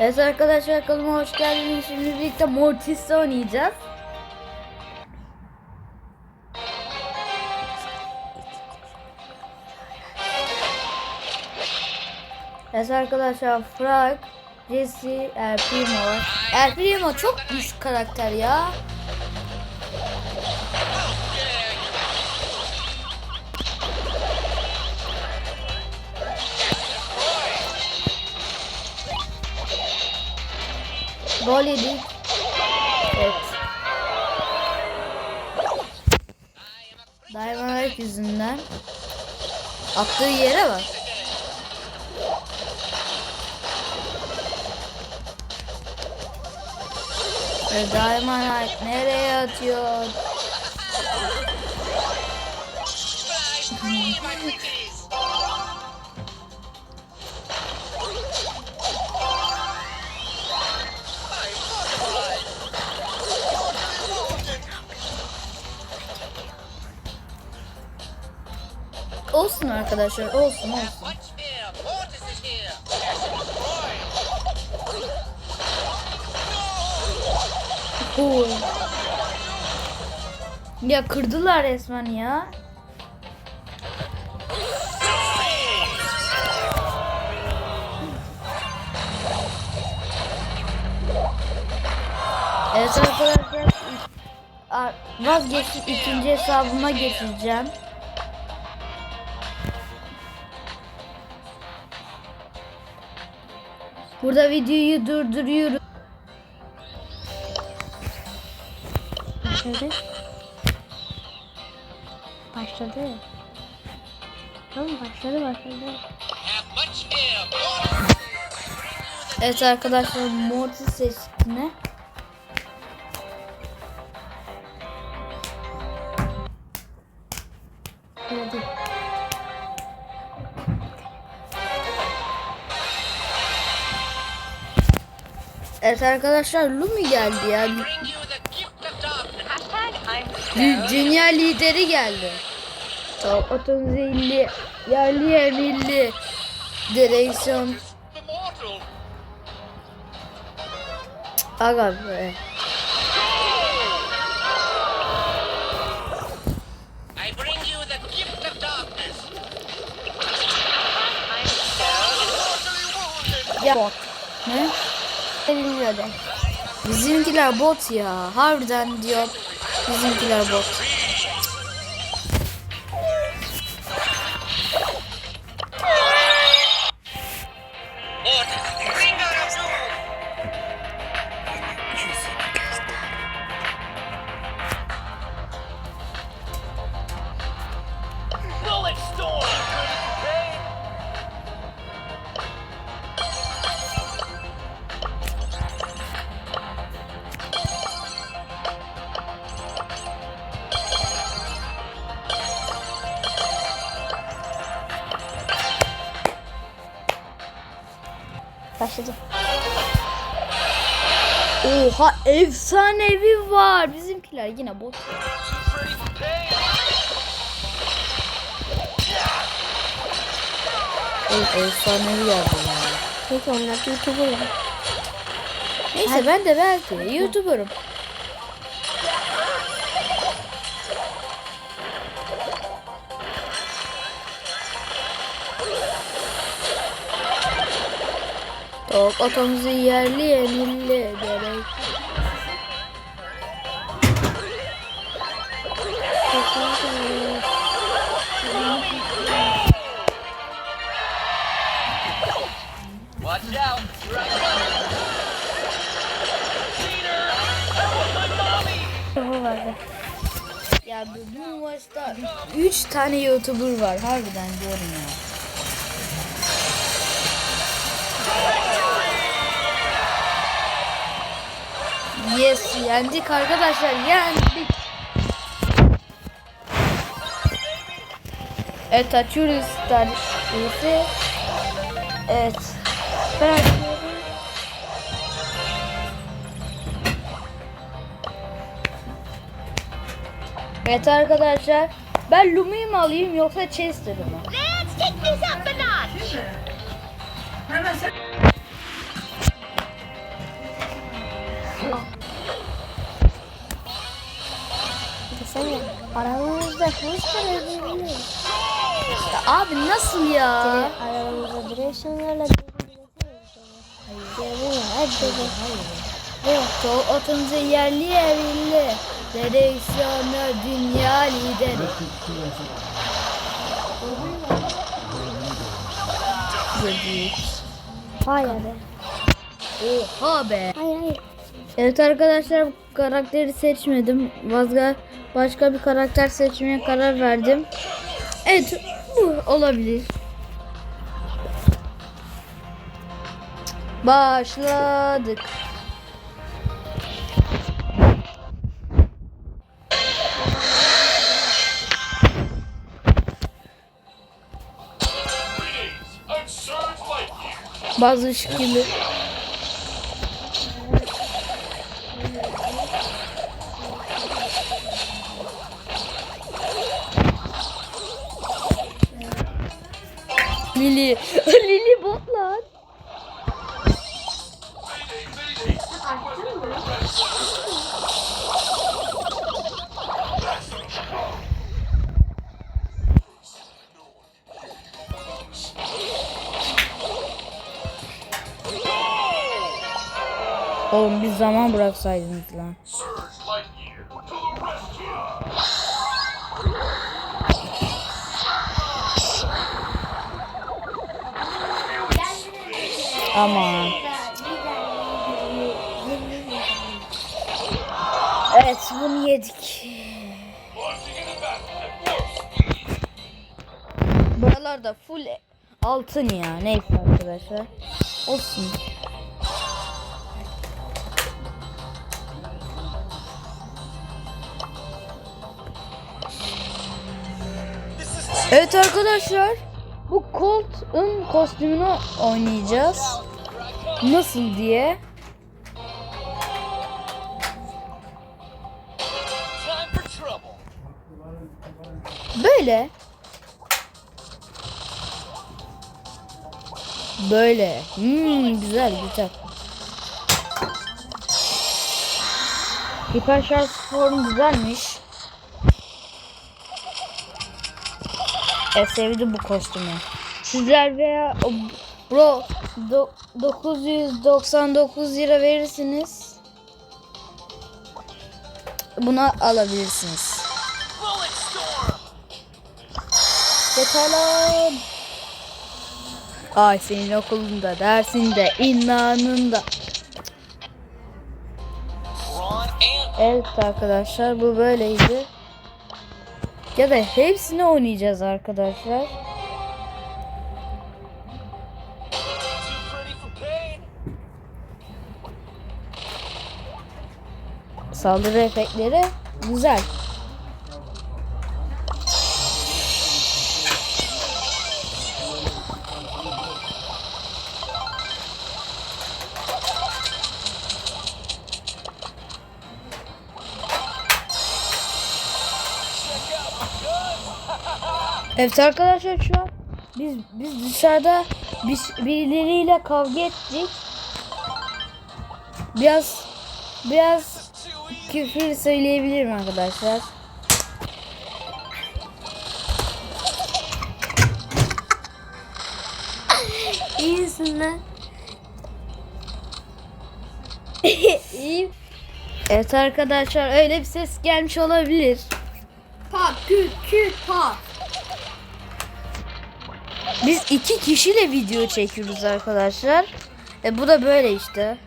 Evet arkadaşlar kanalıma hoş geldiniz. Şimdi birlikte Mortis'te oynayacağız. Evet arkadaşlar Frag, Jesse, El Primo var. El Primo çok güçlü karakter ya. Gol yedik. Evet. Dynamite yüzünden. Attığı yere bak. Ve Dynamite nereye atıyor? arkadaşlar olsun olsun. Oo. Ya kırdılar resmen ya. Evet arkadaşlar vazgeçtim ikinci hesabıma geçeceğim. Burada videoyu durduruyorum. Başladı. Başladı. Tamam başladı başladı. Evet arkadaşlar Mortis seçtiğine. Evet arkadaşlar Lumi geldi ya. Dünya lideri geldi. Otun zilli, yerli yerli, direksiyon, The mortal. aga be. I bring you the gift of darkness. Ya bot. Ne? Bilmiyorum. Bizimkiler bot ya. Harbiden diyor. Bizimkiler bot. Başladı. Oha efsanevi var. Bizimkiler yine pain. Evet efsanevi geldi ya. Peki onlar YouTuber var. Neyse ben de belki YouTuber'ım. Top atamızı yerli milli ederek. Watch out. Ya bu, bu maçta 3 tane YouTuber var harbiden diyorum ya. Yes yendik arkadaşlar yendik. Evet açıyoruz tarifi. Evet. Ben açıyorum. Evet arkadaşlar. Ben Lumi'yi mi alayım yoksa Chester'ı mı? Let's take this up a notch. Monster edebiliyor. Ya abi nasıl ya? Aramızda direksiyonlarla sol atımızı yerli yerli. Direksiyonu dünya lideri. Hayır be. Oha be. Hayır hayır. Evet arkadaşlar karakteri seçmedim. Vazga başka bir karakter seçmeye karar verdim. Evet bu olabilir. Başladık. Surge Lightyear. Lili. Lili bot lan. Oğlum bir zaman bıraksaydınız lan. Aman. Evet bunu yedik. Buralarda full altın ya. Neyse arkadaşlar. Olsun. Evet arkadaşlar. Bu Colt'un kostümünü oynayacağız. Nasıl diye. Böyle. Böyle. Hmm, güzel güzel. Hiper şarj form güzelmiş. E sevdim bu kostümü. Sizler veya o bro do- 999 lira verirsiniz. Buna alabilirsiniz. Yatalım. Ay senin okulunda, dersinde, inanında. Evet arkadaşlar bu böyleydi. Ya da hepsini oynayacağız arkadaşlar. Saldırı efektleri güzel. Evet arkadaşlar şu an biz biz dışarıda biz birileriyle kavga ettik. Biraz biraz. Küfür söyleyebilirim arkadaşlar. İyisin lan. İyi. Evet arkadaşlar öyle bir ses gelmiş olabilir. Pat küt küt pat. Biz iki kişiyle video çekiyoruz arkadaşlar. E bu da böyle işte.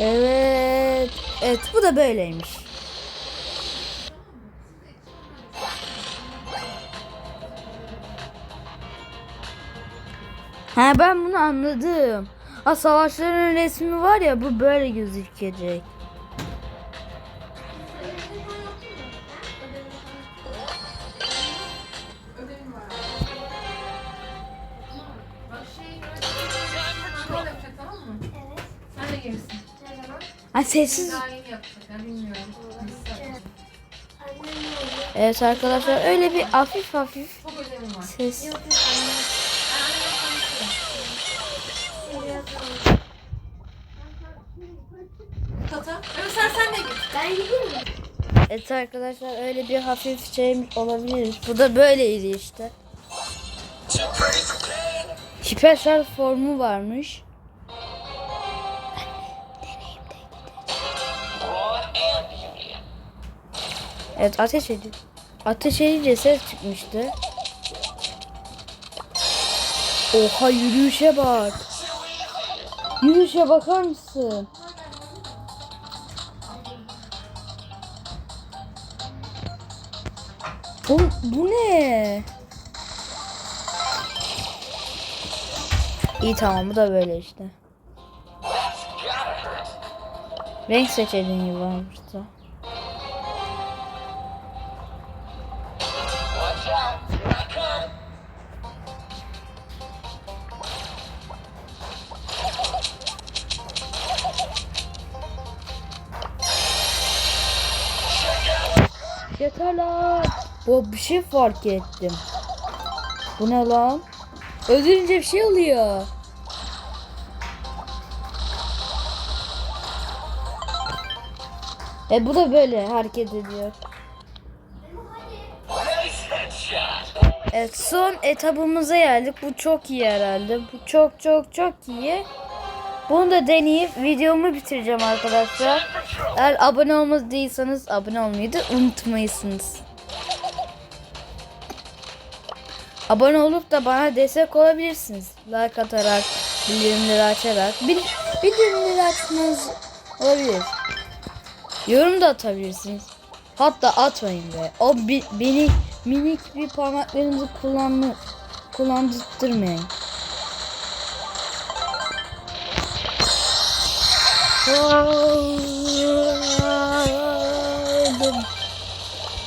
Evet. Evet bu da böyleymiş. Ha ben bunu anladım. Ha savaşların resmi var ya bu böyle gözükecek. Ha sessiz. Daha yeni yapacak. Ya bilmiyorum. Evet arkadaşlar öyle bir hafif hafif Çok önemli var. ses. Tata. Evet sen sen de git. Ben gideyim mi? Evet arkadaşlar öyle bir hafif şey olabilir. Bu da böyleydi işte. Hiper şarj formu varmış. Evet ateş ediyor. Ateş edince ses çıkmıştı. Oha yürüyüşe bak. Yürüyüşe bakar mısın? Bu, bu ne? İyi tamam bu da böyle işte. Renk seçeneği gibi var Yeter lan. Bu bir şey fark ettim. Bu ne lan? Öldürünce bir şey oluyor. E bu da böyle hareket ediyor. Evet son etabımıza geldik. Bu çok iyi herhalde. Bu çok çok çok iyi. Bunu da deneyip videomu bitireceğim arkadaşlar. Eğer abone olmaz değilseniz abone olmayı da unutmayısınız. Abone olup da bana destek olabilirsiniz. Like atarak, bildirimleri açarak. Bil, bildirimleri açmanız olabilir. Yorum da atabilirsiniz. Hatta atmayın be. O bi, beni minik bir parmaklarınızı kullanma, kullandırtmayın.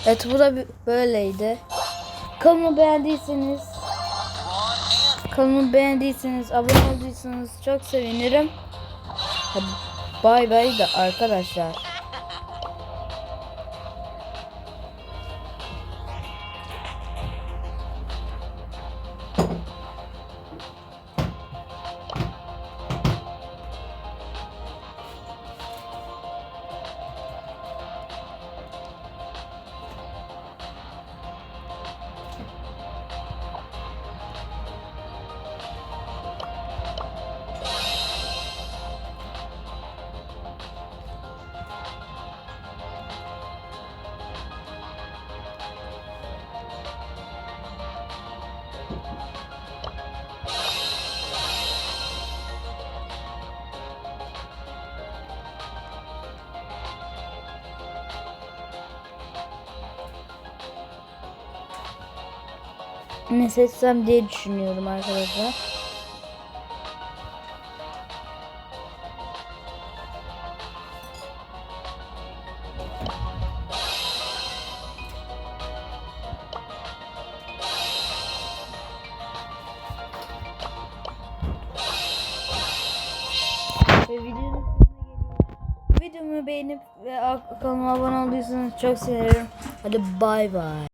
Evet bu da böyleydi. Kanalımı beğendiyseniz kanalımı beğendiyseniz abone olduysanız çok sevinirim. Bay bay da arkadaşlar. Ne seçsem diye düşünüyorum arkadaşlar. Videonun. Videomu beğenip ve kanalıma abone olduysanız çok sevinirim. Hadi bay bay.